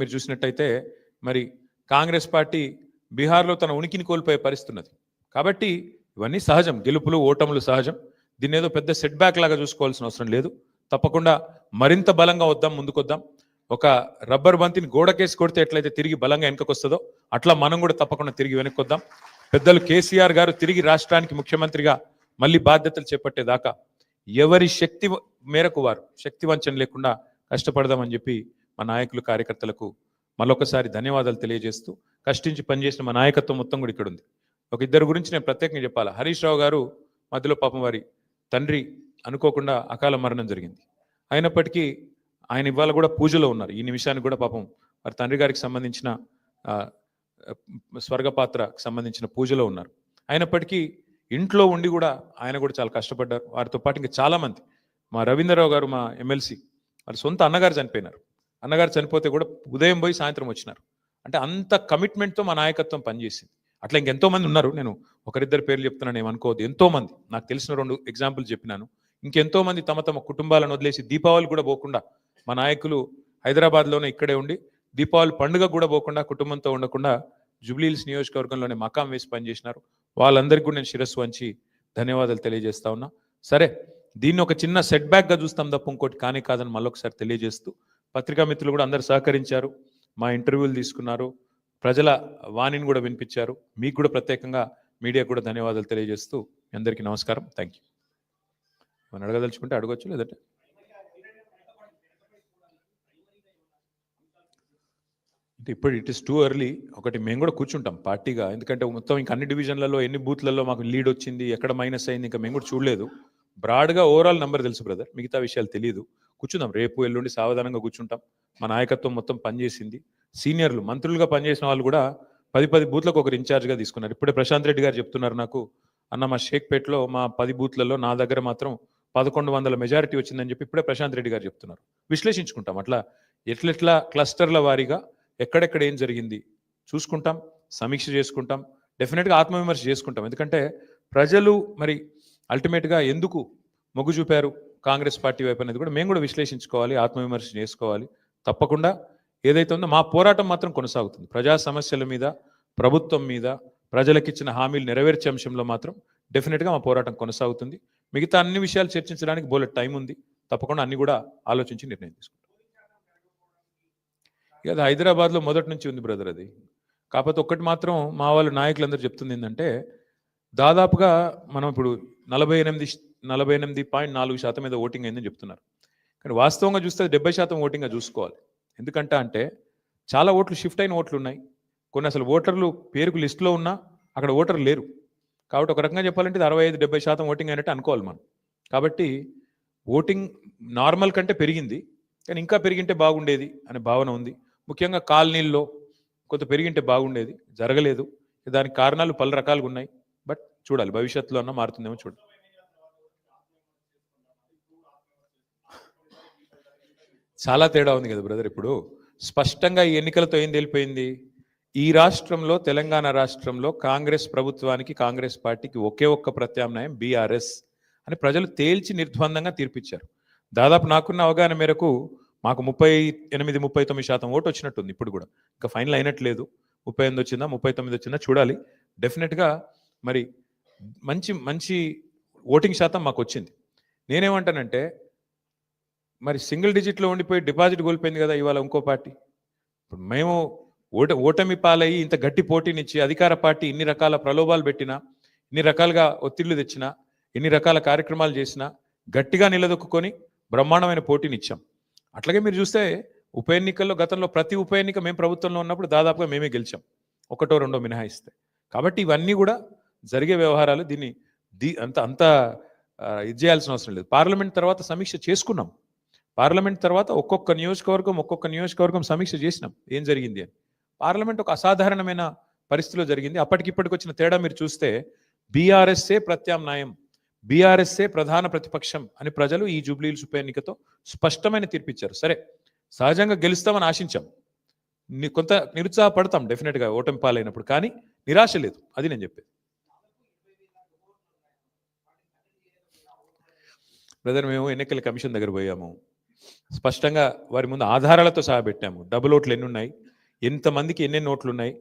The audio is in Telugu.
మీరు చూసినట్టయితే మరి కాంగ్రెస్ పార్టీ బీహార్లో తన ఉనికిని కోల్పోయే పరిస్థితున్నది. కాబట్టి ఇవన్నీ సహజం. గెలుపులు ఓటములు సహజం. దీన్ని ఏదో పెద్ద సెట్ బ్యాక్ లాగా చూసుకోవాల్సిన అవసరం లేదు. తప్పకుండా మరింత బలంగా వద్దాం ముందుకొద్దాం. ఒక రబ్బర్ బంతిని గోడకేసి కొడితే ఎట్లయితే తిరిగి బలంగా వెనకకు వస్తుందో అట్లా మనం కూడా తప్పకుండా తిరిగి వెనక్కి వద్దాం పెద్దలు కేసీఆర్ గారు తిరిగి రాష్ట్రానికి ముఖ్యమంత్రిగా మళ్ళీ బాధ్యతలు చేపట్టేదాకా ఎవరి శక్తి మేరకు వారు శక్తి వంచన లేకుండా కష్టపడదామని చెప్పి మా నాయకులు కార్యకర్తలకు మరొకసారి ధన్యవాదాలు తెలియజేస్తూ కష్టించి పనిచేసిన మా నాయకత్వం మొత్తం కూడా ఇక్కడ ఉంది ఒక ఇద్దరు గురించి నేను ప్రత్యేకంగా చెప్పాలి? హరీష్ రావు గారు మధ్యలో పాపం వారి తండ్రి అనుకోకుండా అకాల మరణం జరిగింది. అయినప్పటికీ ఆయన ఇవాళ కూడా పూజలో ఉన్నారు. ఈ నిమిషానికి కూడా పాపం వారి తండ్రి గారికి సంబంధించిన స్వర్గపాత్రకు సంబంధించిన పూజలో ఉన్నారు. అయినప్పటికీ ఇంట్లో ఉండి కూడా ఆయన కూడా చాలా కష్టపడ్డారు. వారితో పాటు ఇంకా చాలామంది మా రవీంద్రరావు గారు మా ఎమ్మెల్సీ. వాళ్ళ సొంత అన్నగారు చనిపోయినారు. అన్నగారు చనిపోతే కూడా ఉదయం పోయి సాయంత్రం వచ్చినారు. అంటే అంత కమిట్మెంట్తో మా నాయకత్వం పనిచేసింది. అట్లా ఇంకెంతో మంది ఉన్నారు. నేను ఒకరిద్దరు పేర్లు చెప్తున్నాను ఏమనుకోవద్దు ఎంతో మంది. నాకు తెలిసిన రెండు ఎగ్జాంపుల్ చెప్పినాను. ఇంకెంతో మంది తమ తమ కుటుంబాలను వదిలేసి దీపావళి కూడా పోకుండా మా నాయకులు హైదరాబాద్లోనే ఇక్కడే ఉండి దీపావళి పండుగ కూడా పోకుండా కుటుంబంతో ఉండకుండా జూబ్లీహిల్స్ నియోజకవర్గంలోనే మకాం వేసి పనిచేసినారు. వాళ్ళందరికీ కూడా నేను శిరస్సు వంచి ధన్యవాదాలు తెలియజేస్తా ఉన్నా. సరే దీన్ని ఒక చిన్న సెట్ బ్యాక్గా చూస్తాం తప్ప ఇంకోటి కానీ కాదని మళ్ళొకసారి తెలియజేస్తూ పత్రికా మిత్రులు కూడా అందరు సహకరించారు మా ఇంటర్వ్యూలు తీసుకున్నారు ప్రజల వాణిని కూడా వినిపించారు. మీకు కూడా ప్రత్యేకంగా మీడియా కూడా ధన్యవాదాలు తెలియజేస్తూ మీ అందరికీ నమస్కారం. థ్యాంక్ యూ మనం అడగదలుచుకుంటే అడగచ్చు లేదంటే? అంటే ఇప్పుడు ఇట్ ఇస్ టూ ఎర్లీ ఒకటి మేము కూడా కూర్చుంటాం పార్టీగా. ఎందుకంటే మొత్తం ఇంకా అన్ని డివిజన్లలో ఎన్ని బూత్లలో మాకు లీడ్ వచ్చింది ఎక్కడ మైనస్ అయింది ఇంకా మేము కూడా చూడలేదు. బ్రాడ్గా ఓవరాల్ నెంబర్ తెలుసు బ్రదర్ మిగతా విషయాలు తెలియదు కూర్చుందాం. రేపు ఎల్లుండి సావధానంగా కూర్చుంటాం. మా నాయకత్వం మొత్తం పనిచేసింది. సీనియర్లు మంత్రులుగా పనిచేసిన వాళ్ళు కూడా పది పది బూత్లకు ఒకరు ఇన్ఛార్జ్గా తీసుకున్నారు. ఇప్పుడే ప్రశాంత్ రెడ్డి గారు చెప్తున్నారు నాకు అన్న మా షేక్పేట్లో మా పది బూత్లలో నా దగ్గర మాత్రం పదకొండు వందల మెజారిటీ వచ్చిందని చెప్పి ఇప్పుడే ప్రశాంత్ రెడ్డి గారు చెప్తున్నారు. విశ్లేషించుకుంటాం. అట్లా ఎట్లెట్లా క్లస్టర్ల వారీగా ఎక్కడెక్కడ ఏం జరిగింది చూసుకుంటాం సమీక్ష చేసుకుంటాం డెఫినెట్గా ఆత్మవిమర్శ చేసుకుంటాం. ఎందుకంటే ప్రజలు మరి అల్టిమేట్గా ఎందుకు మొగ్గు చూపారు? కాంగ్రెస్ పార్టీ వైపు అనేది కూడా మేము కూడా విశ్లేషించుకోవాలి ఆత్మవిమర్శ చేసుకోవాలి. తప్పకుండా ఏదైతే ఉందో మా పోరాటం మాత్రం కొనసాగుతుంది. ప్రజా సమస్యల మీద ప్రభుత్వం మీద ప్రజలకు ఇచ్చిన హామీలు నెరవేర్చే అంశంలో మాత్రం డెఫినెట్గా మా పోరాటం కొనసాగుతుంది. మిగతా అన్ని విషయాలు చర్చించడానికి బోలెట్ టైం ఉంది. తప్పకుండా అన్ని కూడా ఆలోచించి నిర్ణయం తీసుకుంటాం. ఇక అది హైదరాబాద్లో మొదటి నుంచి ఉంది బ్రదర్ అది. కాకపోతే ఒక్కటి మాత్రం మా వాళ్ళు నాయకులందరూ చెప్తుంది ఏంటంటే దాదాపుగా మనం ఇప్పుడు నలభై ఎనిమిది నలభై ఎనిమిది పాయింట్ నాలుగు శాతం మీద ఓటింగ్ అయిందని చెప్తున్నారు. కానీ వాస్తవంగా చూస్తే డెబ్బై శాతం ఓటింగ్గా చూసుకోవాలి. ఎందుకంటే అంటే చాలా ఓట్లు షిఫ్ట్ అయిన ఓట్లు ఉన్నాయి. కొన్ని అసలు ఓటర్లు పేరుకు లిస్టులో ఉన్నా అక్కడ ఓటర్లు లేరు. కాబట్టి ఒక రకంగా చెప్పాలంటే అరవై ఐదు డెబ్బై శాతం ఓటింగ్ అయినట్టు అనుకోవాలి మనం. కాబట్టి ఓటింగ్ నార్మల్ కంటే పెరిగింది. కానీ ఇంకా పెరిగింటే బాగుండేది అనే భావన ఉంది. ముఖ్యంగా కాలనీల్లో కొంత పెరిగింటే బాగుండేది. జరగలేదు. దానికి కారణాలు పలు రకాలుగా ఉన్నాయి. బట్ చూడాలి. భవిష్యత్తులో అన్న మారుతుందేమో చూడాలి. చాలా తేడా ఉంది కదా బ్రదర్ ఇప్పుడు. స్పష్టంగా ఈ ఎన్నికలతో ఏం తెలిపోయింది? ఈ రాష్ట్రంలో తెలంగాణ రాష్ట్రంలో కాంగ్రెస్ ప్రభుత్వానికి కాంగ్రెస్ పార్టీకి ఒకే ఒక్క ప్రత్యామ్నాయం బీఆర్ఎస్ అని ప్రజలు తేల్చి నిర్ద్వందంగా తీర్పిచ్చారు. దాదాపు నాకున్న అవగాహన మేరకు మాకు ముప్పై ఎనిమిది ముప్పై తొమ్మిది శాతం ఓటు వచ్చినట్టుంది ఇప్పుడు కూడా. ఇంకా ఫైనల్ అయినట్లేదు. ముప్పై ఎనిమిది వచ్చిందా ముప్పై తొమ్మిది వచ్చిందా చూడాలి. డెఫినెట్గా మరి మంచి మంచి ఓటింగ్ శాతం మాకు వచ్చింది. నేనేమంటానంటే మరి సింగిల్ డిజిట్లో ఉండిపోయి డిపాజిట్ కోల్పోయింది కదా ఇవాళ ఇంకో పార్టీ. ఇప్పుడు మేము ఓట ఓటమి పాలయ్యి ఇంత గట్టి పోటీనిచ్చి అధికార పార్టీ ఇన్ని రకాల ప్రలోభాలు పెట్టినా ఇన్ని రకాలుగా ఒత్తిళ్ళు తెచ్చినా ఎన్ని రకాల కార్యక్రమాలు చేసినా గట్టిగా నిలదొక్కుని బ్రహ్మాండమైన పోటీనిచ్చాం. అట్లాగే మీరు చూస్తే ఉప ఎన్నికల్లో గతంలో ప్రతి ఉప ఎన్నిక మేము ప్రభుత్వంలో ఉన్నప్పుడు దాదాపుగా మేమే గెలిచాం. ఒకటో రెండో మినహాయిస్తే. కాబట్టి ఇవన్నీ కూడా జరిగే వ్యవహారాలు దీన్ని దీ అంత అంత ఇది చేయాల్సిన అవసరం లేదు. పార్లమెంట్ తర్వాత సమీక్ష చేసుకున్నాం. పార్లమెంట్ తర్వాత ఒక్కొక్క నియోజకవర్గం ఒక్కొక్క నియోజకవర్గం సమీక్ష చేసినాం. ఏం జరిగింది? అని పార్లమెంట్ ఒక అసాధారణమైన పరిస్థితిలో జరిగింది. అప్పటికిప్పటికి వచ్చిన తేడా మీరు చూస్తే బీఆర్ఎస్ఏ ప్రత్యామ్నాయం బీఆర్ఎస్ఏ ప్రధాన ప్రతిపక్షం అని ప్రజలు ఈ జూబ్లీహిల్స్ ఉప ఎన్నికతో స్పష్టమైన తీర్పిచ్చారు. సరే సహజంగా గెలుస్తామని ఆశించాం. కొంత నిరుత్సాహపడతాం డెఫినెట్గా ఓటమి పాలైనప్పుడు కానీ నిరాశ లేదు. అది నేను చెప్పేది. బ్రదర్ మేము ఎన్నికల కమిషన్ దగ్గర పోయాము. స్పష్టంగా వారి ముందు ఆధారాలతో సహా పెట్టాము. డబుల్ ఓట్లు ఎన్ని ఉన్నాయి? ఎంతమందికి ఎన్ని నోట్లు ఉన్నాయి